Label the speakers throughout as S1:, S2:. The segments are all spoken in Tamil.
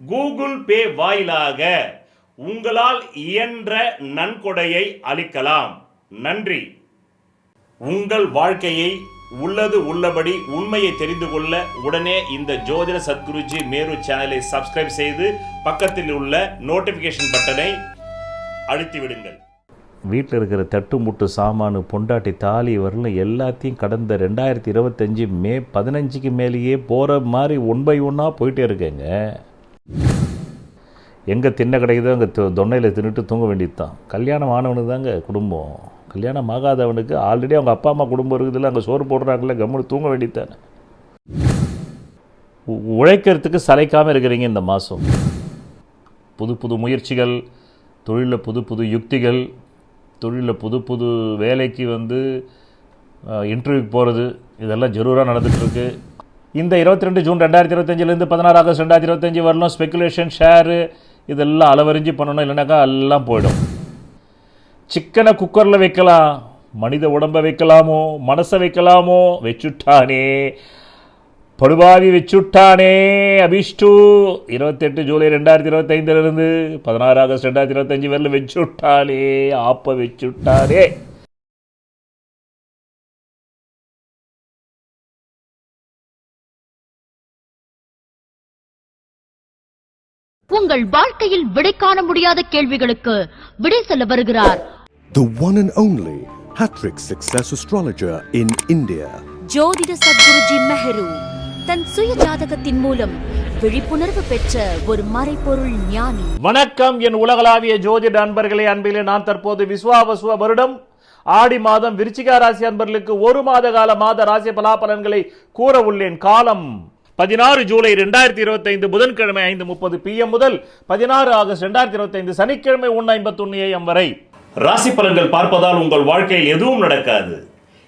S1: கூகுள் பே வாயிலாக உங்களால் இயன்ற நன்கொடையை அளிக்கலாம். நன்றி. உங்கள் வாழ்க்கையை உள்ளது உள்ளபடி உண்மையை தெரிந்து கொள்ள உடனே இந்த ஜோதிட சத்குருஜி மேரு சேனலை சப்ஸ்கிரைப் செய்து பக்கத்தில் உள்ள நோட்டிபிகேஷன் பட்டனை அழுத்தி விடுங்கள்
S2: வீட்டில் இருக்கிற தட்டு முட்டு சாமானு பொண்டாட்டி தாலி வரலும் எல்லாத்தையும் கடந்த ரெண்டாயிரத்தி இருபத்தஞ்சி மே பதினஞ்சுக்கு மேலேயே போகிற மாதிரி ஒன் பை ஒன்னாக போயிட்டே இருக்கேங்க. எங்கே தின்ன கிடைக்குதோ அங்கே தொன்னையில் தின்னுட்டு தூங்க வேண்டியது தான் கல்யாணம் ஆனவனுக்கு தாங்க குடும்பம். கல்யாணம் ஆகாதவனுக்கு ஆல்ரெடி அவங்க அப்பா அம்மா குடும்பம் இருக்குதுல்ல அங்கே சோறு போடுறாங்கல்ல கம்முன்னு தூங்க வேண்டியது தானே உ- உழைக்கிறதுக்கு சளைக்காமல் இருக்கிறீங்க இந்த மாதம் புது புது முயற்சிகள் தொழிலில் புது புது யுக்திகள் தொழிலில் புது புது வேலைக்கு வந்து இன்டர்வியூக்கு போகிறது இதெல்லாம் ஜரூராக நடந்துகிட்ருக்கு. இந்த இருபத்தி ரெண்டு ஜூன் ரெண்டாயிரத்தி இருபத்தஞ்சிலேருந்து பதினாறு ஆகஸ்ட் ரெண்டாயிரத்தி இருபத்தஞ்சி வரலும் ஸ்பெகுலேஷன் ஷேரு இதெல்லாம் அளவறிஞ்சு பண்ணணும் இல்லைனாக்கா எல்லாம் போயிடும். சிக்கனை குக்கரில் வைக்கலாம் மனித உடம்பை வைக்கலாமோ மனசை வைக்கலாமோ? வச்சுட்டானே. படுபாவி வச்சுட்டானே அபிஷ்டு. இருபத்தெட்டு ஜூலை ரெண்டாயிரத்தி இருபத்தைந்துலேருந்து பதினாறு ஆகஸ்ட் ரெண்டாயிரத்தி இருபத்தஞ்சி வரல வச்சுட்டானே ஆப்ப வச்சுட்டானே
S3: உங்கள் வாழ்க்கையில் விடை காண முடியாத கேள்விகளுக்கு விடை சொல்ல வருகிறார்.
S4: The one and only Hattrick Success Astrologer in India.
S5: ஜோதிட சத்குருஜி மெஹரு தன் சுய ஜாதகத்தின் மூலம் விழிப்புணர்வு பெற்ற ஒரு மறைபொருள் ஞானி.
S2: வணக்கம். என் உலகளாவிய ஜோதிட அன்பர்களே அன்பிலே நான் தற்போது விஸ்வாவசுவ வருடம். ஆடி மாதம் விருச்சிகா ராசி அன்பர்களுக்கு ஒரு மாத கால மாத ராசி பலாபலன்களை கூற உள்ளேன். காலம் பதினாறு ஜூலை ரெண்டாயிரத்தி இருபத்தைந்து புதன்கிழமை ஐந்து முப்பது பிஎம் முதல் பதினாறு ஆகஸ்ட் ரெண்டாயிரத்தி இருபத்தைந்து சனிக்கிழமை ஒன்று ஐம்பத்தொன்னு ஏஎம் வரை.
S1: ராசி பலன்கள் பார்ப்பதால் உங்கள் வாழ்க்கையில் எதுவும் நடக்காது.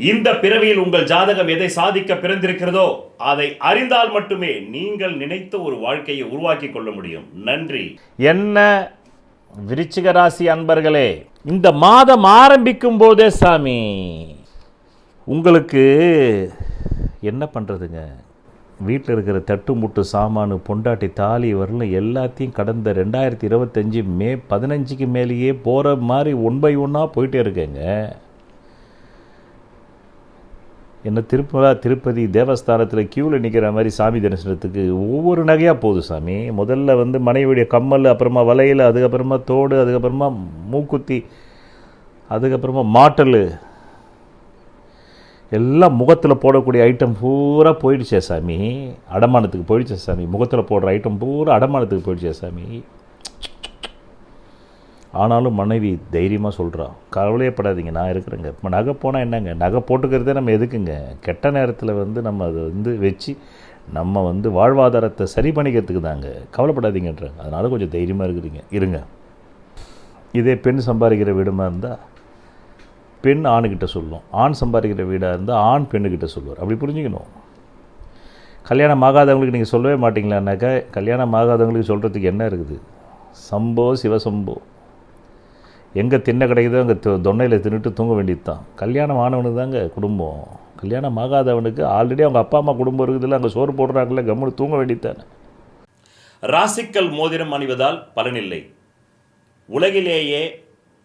S1: இந்த பிறவியில் உங்கள் ஜாதகம் எதை சாதிக்க பிறந்திருக்கிறதோ அதை அறிந்தால் மட்டுமே நீங்கள் நினைத்த ஒரு வாழ்க்கையை உருவாக்கி கொள்ள முடியும். நன்றி.
S2: என்ன விருச்சிக ராசி அன்பர்களே இந்த மாதம் ஆரம்பிக்கும் போதே சாமி உங்களுக்கு என்ன பண்ணுறதுங்க வீட்டில் இருக்கிற தட்டு முட்டு சாமானு பொண்டாட்டி தாலி வரலும் எல்லாத்தையும் கடந்த ரெண்டாயிரத்தி இருபத்தஞ்சி மே பதினஞ்சுக்கு மேலேயே போகிற மாதிரி ஒன் பை ஒன்னாக போயிட்டே இருக்கேங்க. என்ன திருப்பலா திருப்பதி தேவஸ்தானத்தில் க்யூவில் நிற்கிற மாதிரி சாமி தரிசனத்துக்கு ஒவ்வொரு நகையாக போகுது சாமி. முதல்ல வந்து மனைவியுடைய கம்மல் அப்புறமா வளையல் அதுக்கப்புறமா தோடு அதுக்கப்புறமா மூக்குத்தி அதுக்கப்புறமா மாட்டல் எல்லாம் முகத்தில் போடக்கூடிய ஐட்டம் பூரா போயிடுச்சே சாமி. அடமானத்துக்கு போயிடுச்சே சாமி. முகத்தில் போடுற ஐட்டம் பூரா அடமானத்துக்கு போயிடுச்சே சாமி. ஆனாலும் மனைவி தைரியமாக சொல்கிறான் கவலையப்படாதீங்க நான் இருக்கிறேங்க. இப்போ நகை போனால் என்னங்க? நகை போட்டுக்கிறதே நம்ம எதுக்குங்க? கெட்ட நேரத்தில் வந்து நம்ம அதை வந்து வச்சு நம்ம வந்து வாழ்வாதாரத்தை சரி பண்ணிக்கிறதுக்கு தாங்க. கவலைப்படாதீங்கன்றாங்க. அதனால் கொஞ்சம் தைரியமாக இருக்கிறீங்க. இருங்க. இதே பெண் சம்பாதிக்கிற வீடுமா இருந்தால் பெண் ஆணுக்கிட்ட சொல்லும். ஆண் சம்பாதிக்கிற வீடாக இருந்தால் ஆண் பெண்ணுக்கிட்ட சொல்லுவார். அப்படி புரிஞ்சுக்கணும். கல்யாணம் ஆகாதவங்களுக்கு நீங்கள் சொல்லவே மாட்டிங்களானாக்கா கல்யாணம் ஆகாதவங்களுக்கு சொல்கிறதுக்கு என்ன இருக்குது? சம்போ சிவசம்போ எங்கே தின்ன கிடைக்குதோ அங்கே தொன்னையில் தின்னுட்டு தூங்க வேண்டியது தான் கல்யாணம் ஆனவனுக்கு தாங்க குடும்பம். கல்யாணம் ஆகாதவனுக்கு ஆல்ரெடி அவங்க அப்பா அம்மா குடும்பம் இருக்குதுல்ல அங்கே சோறு போடுறாங்கல்ல கம்முன்னு தூங்க வேண்டியதானே
S1: ராசிக்கல் மோதிரம் அணிவதால் பலனில்லை உலகிலேயே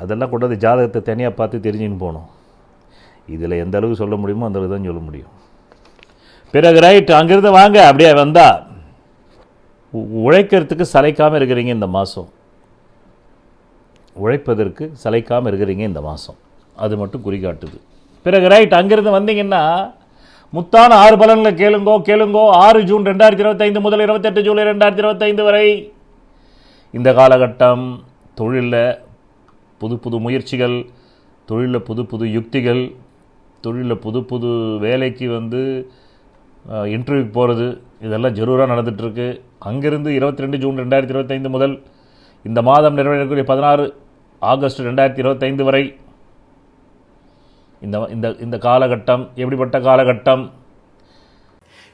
S2: அதெல்லாம் கொண்டாந்து ஜாதகத்தை தனியாக பார்த்து தெரிஞ்சுன்னு போகணும். இதில் எந்த அளவுக்கு சொல்ல முடியுமோ அந்த அளவுக்கு தான் சொல்ல முடியும். பிறகு ரைட் அங்கேருந்து வாங்க. அப்படியே வந்தால் உ- உழைக்கிறதுக்கு சளைக்காமல் இருக்கிறீங்க இந்த மாதம் உழைப்பதற்கு சளைக்காமல் இருக்கிறீங்க இந்த மாதம் அது மட்டும் குறிகாட்டுது. பிறகு ரைட் அங்கேருந்து வந்தீங்கன்னா முத்தான ஆறு பலன்களை கேளுங்கோ கேளுங்கோ. ஆறு ஜூன் ரெண்டாயிரத்தி இருபத்தைந்து முதல் இருபத்தெட்டு ஜூலை ரெண்டாயிரத்தி இருபத்தைந்து வரை இந்த காலகட்டம் தொழிலில் புது புது முயற்சிகள் தொழிலில் புது புது யுக்திகள் தொழிலில் புது புது வேலைக்கு வந்து இன்டர்வியூக்கு போகிறது இதெல்லாம் ஜரூராக நடந்துகிட்ருக்கு அங்கேருந்து இருபத்தி ரெண்டு ஜூன் ரெண்டாயிரத்தி இருபத்தைந்து முதல் இந்த மாதம் நிறைவேறக்கூடிய பதினாறு ஆகஸ்ட் ரெண்டாயிரத்தி இருபத்தைந்து வரை இந்த இந்த இந்த காலகட்டம் எப்படிப்பட்ட காலகட்டம்?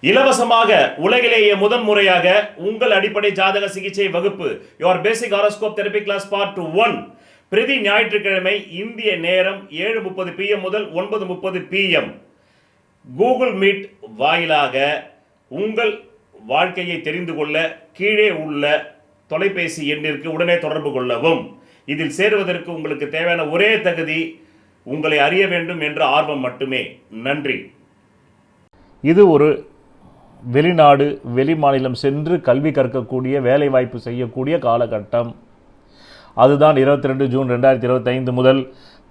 S1: இலவசமாக உலகிலேயே முதன் முறையாக உங்கள் அடிப்படை ஜாதக சிகிச்சை வகுப்பு your basic horoscope therapy class part one பிரதி ஞாயிற்றுக்கிழமை இந்திய நேரம் ஏழு முப்பது பிஎம் முதல் ஒன்பது முப்பது பிஎம் கூகுள் மீட் வாயிலாக உங்கள் வாழ்க்கையை தெரிந்து கொள்ள கீழே உள்ள தொலைபேசி எண்ணிற்கு உடனே தொடர்பு கொள்ளவும். இதில் சேருவதற்கு உங்களுக்கு தேவையான ஒரே தகுதி உங்களை அறிய வேண்டும் என்ற ஆர்வம் மட்டுமே. நன்றி.
S2: இது ஒரு வெளிநாடு வெளி மாநிலம் சென்று கல்வி கற்கக்கூடிய வேலைவாய்ப்பு செய்யக்கூடிய காலகட்டம். அதுதான் இருபத்தி ரெண்டு ஜூன் ரெண்டாயிரத்தி இருபத்தைந்து முதல்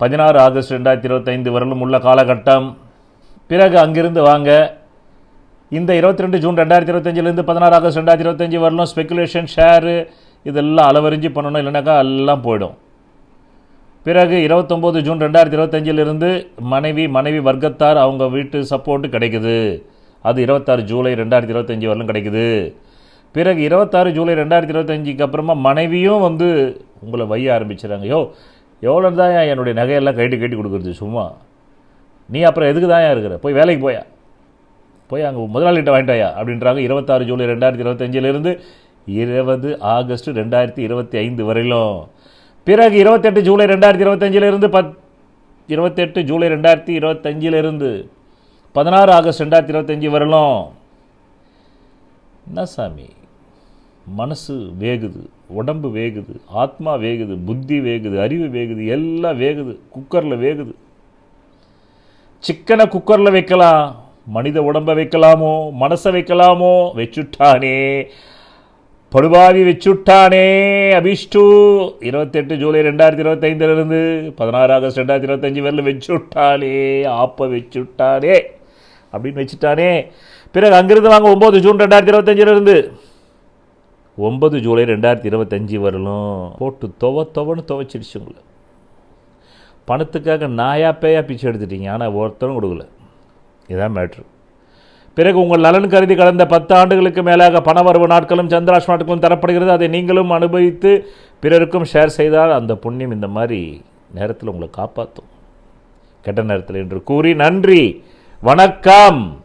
S2: பதினாறு ஆகஸ்ட் ரெண்டாயிரத்தி இருபத்தைந்து வரலும் உள்ள காலகட்டம். பிறகு அங்கிருந்து வாங்க. இந்த இருபத்தி ரெண்டு ஜூன் ரெண்டாயிரத்தி இருபத்தஞ்சிலேருந்து பதினாறு ஆகஸ்ட் ரெண்டாயிரத்தி இருபத்தஞ்சி வரலும் ஸ்பெகுலேஷன் ஷேரு இதெல்லாம் அளவறிஞ்சு பண்ணணும் இல்லைனாக்கா எல்லாம் போயிடும். பிறகு இருபத்தொம்போது ஜூன் ரெண்டாயிரத்தி இருபத்தஞ்சிலிருந்து மனைவி மனைவி வர்க்கத்தார் அவங்க வீட்டு சப்போர்ட்டு கிடைக்குது. அது இருபத்தாறு ஜூலை ரெண்டாயிரத்தி இருபத்தஞ்சி வரலும் கிடைக்குது. பிறகு இருபத்தாறு ஜூலை ரெண்டாயிரத்தி இருபத்தஞ்சிக்கு அப்புறமா மனைவியும் வந்து உங்களை வைய ஆரம்பிச்சிடறாங்க. யோ எவ்வளோ தான் என்னுடைய நகையெல்லாம் கைட்டு கட்டி கொடுக்குறது? சும்மா. நீ அப்புறம் எதுக்கு தான் இருக்கிற? போய் வேலைக்கு போயா? போய் அங்கே முதலாளிகிட்ட வாங்கிட்டாயா? அப்படின்றாங்க. இருபத்தாறு ஜூலை ரெண்டாயிரத்தி இருபத்தஞ்சிலிருந்து இருபது ஆகஸ்ட் ரெண்டாயிரத்தி இருபத்தி ஐந்து வரையிலும். பிறகு இருபத்தெட்டு ஜூலை ரெண்டாயிரத்தி இருபத்தஞ்சிலிருந்து பத் இருபத்தெட்டு ஜூலை ரெண்டாயிரத்தி இருபத்தஞ்சிலிருந்து பதினாறு ஆகஸ்ட் ரெண்டாயிரத்தி இருபத்தஞ்சி வரலும் என்ன சாமி? மனசு வேகுது உடம்பு வேகுது ஆத்மா வேகுது புத்தி வேகுது அறிவு வேகுது எல்லாம் வேகுது குக்கரில் வேகுது. சிக்கனை குக்கரில் வைக்கலாம் மனித உடம்பை வைக்கலாமோ மனசை வைக்கலாமோ? வச்சுட்டானே. படுபாவி வச்சுட்டானே அபிஷ்டு. இருபத்தெட்டு ஜூலை ரெண்டாயிரத்தி இருபத்தைந்திலிருந்து பதினாறு ஆகஸ்ட் ரெண்டாயிரத்தி இருபத்தஞ்சி வரல வச்சுட்டானே ஆப்ப வச்சுட்டானே அப்படின்னு வச்சுட்டானே. பிறகு அங்கிருந்து வாங்க ஒம்பது ஜூன் ரெண்டாயிரத்தி இருபத்தஞ்சிலிருந்து ஒன்பது ஜூலை ரெண்டாயிரத்தி இருபத்தஞ்சி வரலும் போட்டு துவ துவன்னு துவைச்சிடுச்சு உங்களை. பணத்துக்காக நாயா பேயா பிச்சை எடுத்துட்டீங்க ஆனால் ஒருத்தரும் கொடுக்கல. இதான் மேட்ரு பிறகு உங்கள் நலன் கருதி கடந்த பத்து ஆண்டுகளுக்கு மேலாக பணவரவு நாட்களும் சந்திராஷ் நாட்களும் தரப்படுகிறது. அதை நீங்களும் அனுபவித்து பிறருக்கும் ஷேர் செய்தால் அந்த புண்ணியம் இந்த மாதிரி நேரத்தில் உங்களை காப்பாற்றும் கெட்ட நேரத்தில் என்று கூறி நன்றி. வணக்கம்.